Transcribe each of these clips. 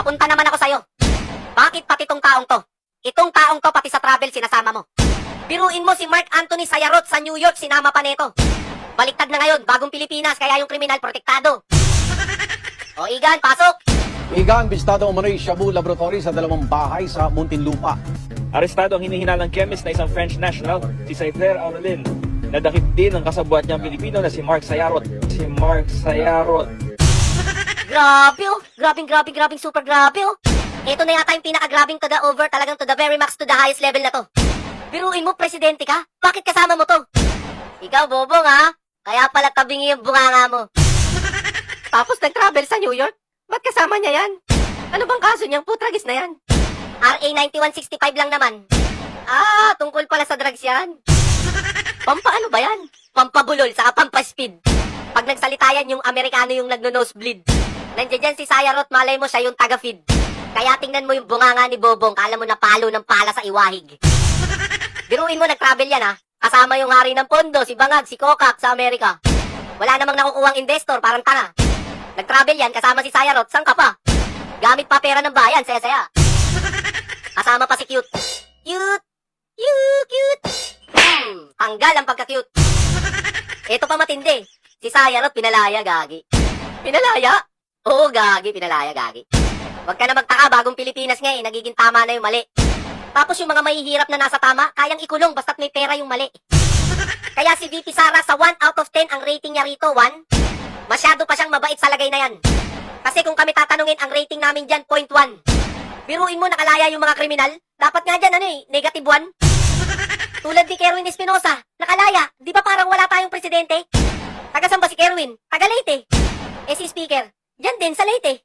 Papunta naman ako sa'yo. Bakit pati tong taong to? Itong taong to pati sa travel sinasama mo. Biruin mo si Mark Anthony Sayarot sa New York, sinama pa neto. Baliktad na ngayon, bagong Pilipinas, kaya yung kriminal protektado. O Igan, pasok! Igan, bistado umano'y Shabu Laboratory sa dalawang bahay sa Muntinlupa. Arestado ang hinihinalang chemist na isang French national, si Cypher Aurelin. Nadakip din ang kasabwat niyang Pilipino na si Mark Sayarot. Si Mark Sayarot. Grabe oh! Grabing, grabing, grabing, super grabe oh! Ito na yata yung pinaka-grabing to the over, talagang to the very max, to the highest level na to. Biruin mo, presidente ka? Bakit kasama mo to? Ikaw, bobong ha? Kaya pala tabingi yung bunganga mo. Tapos nag-travel sa New York? Ba't kasama niya yan? Ano bang kaso niyang putragis na yan? RA 9165 lang naman. Ah, tungkol pala sa drugs yan. Pampaano ba yan? Pampabulol, saka pampaspeed. Pag nagsalita yan, yung Amerikano yung nagno-nosebleed. Nandiyan dyan si Sayarot, malay mo siya yung taga-feed. Kaya tingnan mo yung bunganga ni Bobong, kala mo na palo ng pala sa iwahig. Biruin mo, nag-travel yan ha. Kasama yung hari ng pondo, si Bangag, si Kokak sa Amerika. Wala namang nakukuhang investor, parang tanga. Nag-travel yan, kasama si Sayarot, saan ka pa? Gamit pa pera ng bayan, saya-saya. Kasama pa si Cute. Cute! Cute! Cute! Hmm, tanggal ang pagka-cute. Ito pa matindi. Si Sayarot, pinalaya, gagi. Pinalaya? Oo, gagi, pinalaya, gagi. Huwag ka na magtaka, bagong Pilipinas nga eh, nagiging tama na yung mali. Tapos yung mga mahihirap na nasa tama, kayang ikulong basta't may pera yung mali. Kaya si VP Sara sa 1 out of 10 ang rating niya rito, 1. Masyado pa siyang mabait sa lagay na yan. Kasi kung kami tatanungin, ang rating namin dyan, 0.1. Biruin mo nakalaya yung mga kriminal, dapat nga dyan, ano eh, negative 1. Tulad ni Kerwin Espinosa, nakalaya, di ba parang wala tayong presidente? Taga saan ba si Kerwin? Taga Leyte. Eh si Speaker, dyan din sa Leyte.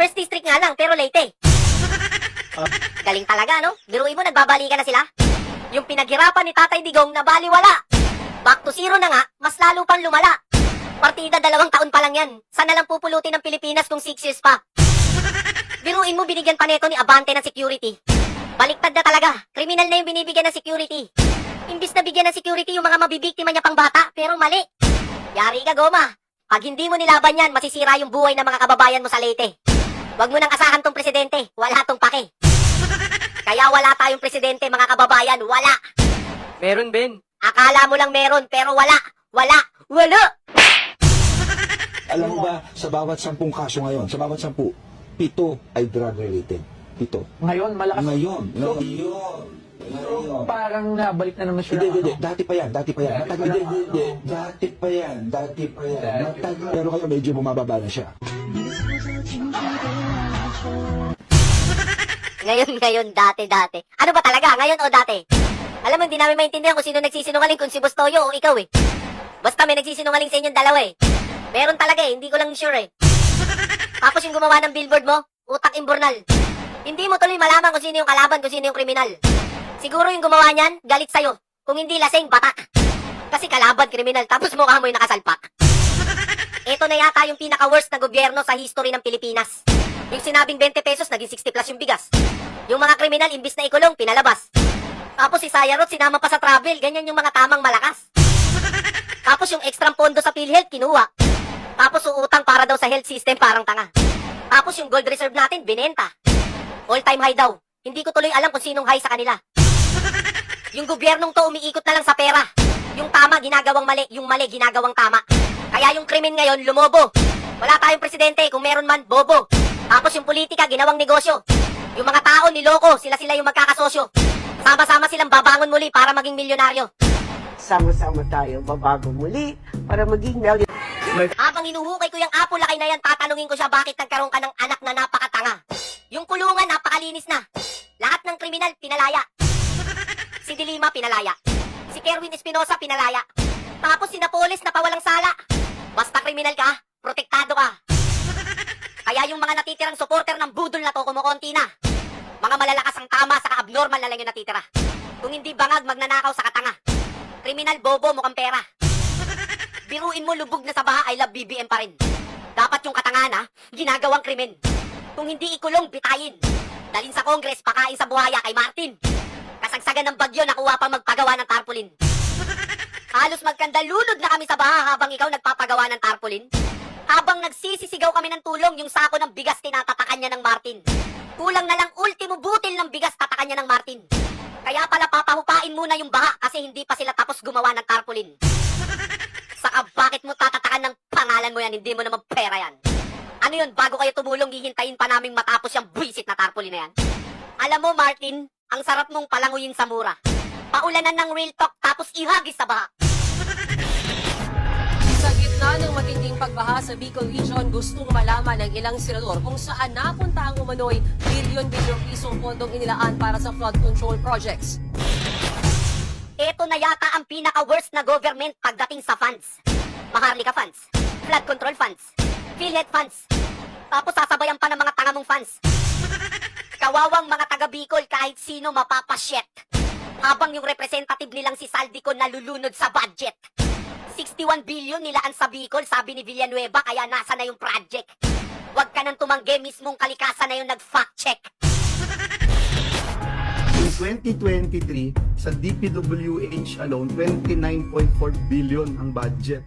First district nga lang, pero Leyte. Galing talaga, no? Biruin mo, nagbabalikan na sila. Yung pinaghirapan ni Tatay Digong na baliwala. Back to zero na nga, mas lalo pang lumala. Partida dalawang taon pa lang yan. Sana lang pupulutin ng Pilipinas kung 6 years pa. Biruin mo, binigyan pa neto ni Abante ng security. Baliktad na talaga. Kriminal na yung binibigyan ng security. Imbis na bigyan ng security yung mga mabibiktima niya pang bata, pero mali. Yari ka, Goma. Pag hindi mo nilaban yan, masisira yung buhay ng mga kababayan mo sa Leyte. Huwag mo nang asahan tong presidente. Wala tong pake. Kaya wala tayong presidente, mga kababayan. Wala. Meron, Ben. Akala mo lang meron, pero wala. Wala. Wala. Alam mo ba, sa bawat sampung kaso ngayon, sa bawat sampu, pito ay drug-related. Pito. Ngayon, malakas. Ngayon. Ngayon. Parang nabalik na naman siya. Hindi, hindi. Dati pa yan, dati pa yan. Matagal hindi, hindi, hindi. Dati pa yan, dati pa yan. Matagal. Pero kayo medyo bumababa na siya. Ngayon, ngayon, dati, dati. Ano ba talaga? Ngayon o dati? Alam mo, hindi namin maintindihan kung sino nagsisinungaling, kung si Bustoyo o ikaw eh. Basta may nagsisinungaling sa inyong dalawa eh. Meron talaga eh, hindi ko lang sure eh. Tapos yung gumawa ng billboard mo, utak imburnal. Hindi mo tuloy malaman kung sino yung kalaban, kung sino yung kriminal. Siguro yung gumawa niyan, galit sa'yo. Kung hindi lasing, batak. Kasi kalaban, kriminal, tapos mukha mo yung nakasalpak. Ito na yata yung pinaka-worst na gobyerno sa history ng Pilipinas. Yung sinabing 20 pesos, naging 60 plus yung bigas. Yung mga kriminal, imbis na ikulong, pinalabas. Tapos si Sayarot, sinama pa sa travel, ganyan yung mga tamang malakas. Tapos yung extra pondo sa PhilHealth, kinuha. Tapos uutang para daw sa health system, parang tanga. Tapos yung gold reserve natin, binenta. All time high daw. Hindi ko tuloy alam kung sinong high sa kanila. Yung gobyernong to umiikot na lang sa pera. Yung tama ginagawang mali, yung mali ginagawang tama. Kaya yung krimen ngayon lumobo. Wala tayong presidente, kung meron man, bobo. Tapos yung politika, ginawang negosyo. Yung mga tao niloko, sila-sila yung magkakasosyo. Sama-sama silang babangon muli para maging milyonaryo. sama-sama tayo babago muli para maging million. Habang hinuhukay ko yung apo lakay na yan, tatanungin ko siya bakit nagkaroon ka ng anak na napakatanga. Yung kulungan, napakalinis na. Lahat ng kriminal, pinalaya. Pinalaya. Si Kerwin Espinosa, pinalaya. Tapos si Napoles, napawalang sala. Basta kriminal ka, protektado ka. Kaya yung mga natitirang supporter ng budol na to, kumukonti na. Mga malalakas ang tama, saka abnormal na lang yung natitira. Kung hindi bangag, magnanakaw sa katanga. Kriminal bobo, mukhang pera. Biruin mo lubog na sa baha, I love BBM pa rin. Dapat yung katangana, ginagawang krimen. Kung hindi ikulong, bitayin. Dalin sa Congress, pakain sa buhaya kay Martin. Kasagsagan ng bagyo, nakuha pa magpagawa ng tarpaulin. Halos magkandalulod na kami sa baha habang ikaw nagpapagawa ng tarpaulin. Habang nagsisisigaw kami ng tulong, yung sako ng bigas tinatatakan niya ng Martin. Kulang na lang ultimo butil ng bigas tatakan niya ng Martin. Kaya pala papahupain muna yung baha kasi hindi pa sila tapos gumawa ng tarpaulin. Saka bakit mo tatatakan ng pangalan mo yan, hindi mo naman pera yan. Ano yun, bago kayo tumulong, hihintayin pa naming matapos yung buwisit na tarpaulin na yan. Alam mo, Martin, ang sarap mong palanguyin sa mura. Paulanan ng real talk tapos ihagis sa baha. Sa gitna ng matinding pagbaha sa Bicol Region, gustong malaman ng ilang senador kung saan napunta ang umano'y bilyon-bilyong pisong pondong inilaan para sa flood control projects. Ito na yata ang pinaka-worst na government pagdating sa funds. Maharlika funds, flood control funds, PhilHealth funds, tapos sasabayan pa ng mga tanga mong funds. Kawawang mga taga Bicol kahit sino mapapasyet. Habang yung representative nilang si Saldico nalulunod sa budget. 61 billion nilaan sa Bicol, sabi ni Villanueva, kaya nasa na yung project. Huwag ka nang tumanggi, mismong kalikasan na yung nag-fact check. In 2023, sa DPWH alone, 29.4 billion ang budget.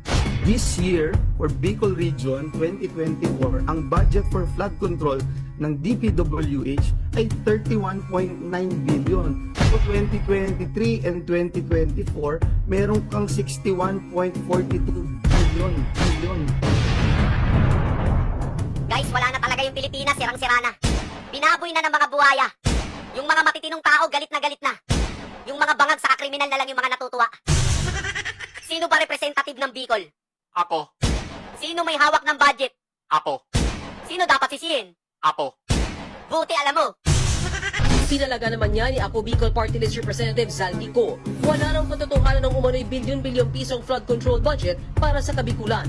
This year, for Bicol Region 2024, ang budget for flood control ng DPWH ay 31.9 billion. So 2023 and 2024, meron kang 61.42 billion. billion. Guys, wala na talaga yung Pilipinas, sirang-sira na. Binaboy na ng mga buhaya. Yung mga matitinong tao, galit na galit na. Yung mga bangag sa kriminal na lang yung mga natutuwa. Sino ba representative ng Bicol? Ako. Sino may hawak ng budget? Ako. Sino dapat sisihin? Ako. Buti alam mo, Pinalaga naman niya ni Ako Bicol Party List Representative Zaldico. Wala raw katotohanan ng umano'y bilyon-bilyong pisong flood control budget para sa Kabikulan.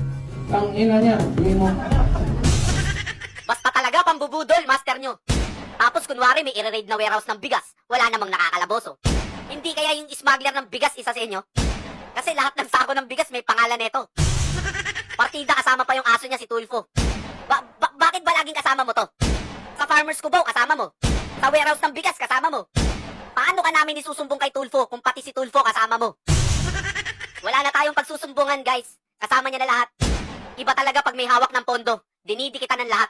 Ang ina niya, hindi mo. basta talaga pambubudol, master nyo. Tapos kunwari may i-raid na warehouse ng bigas, wala namang nakakalaboso. Hindi kaya yung smuggler ng bigas isa sa inyo? Kasi lahat ng sako ng bigas may pangalan nito. Partida kasama pa yung aso niya si Tulfo. Ba- ba- bakit ba laging kasama mo to? Sa Farmers ko Cubao, kasama mo. Sa warehouse ng bigas, kasama mo. Paano ka namin isusumbong kay Tulfo kung pati si Tulfo kasama mo? Wala na tayong pagsusumbungan, guys. Kasama niya na lahat. Iba talaga pag may hawak ng pondo. Dinidikita ng lahat.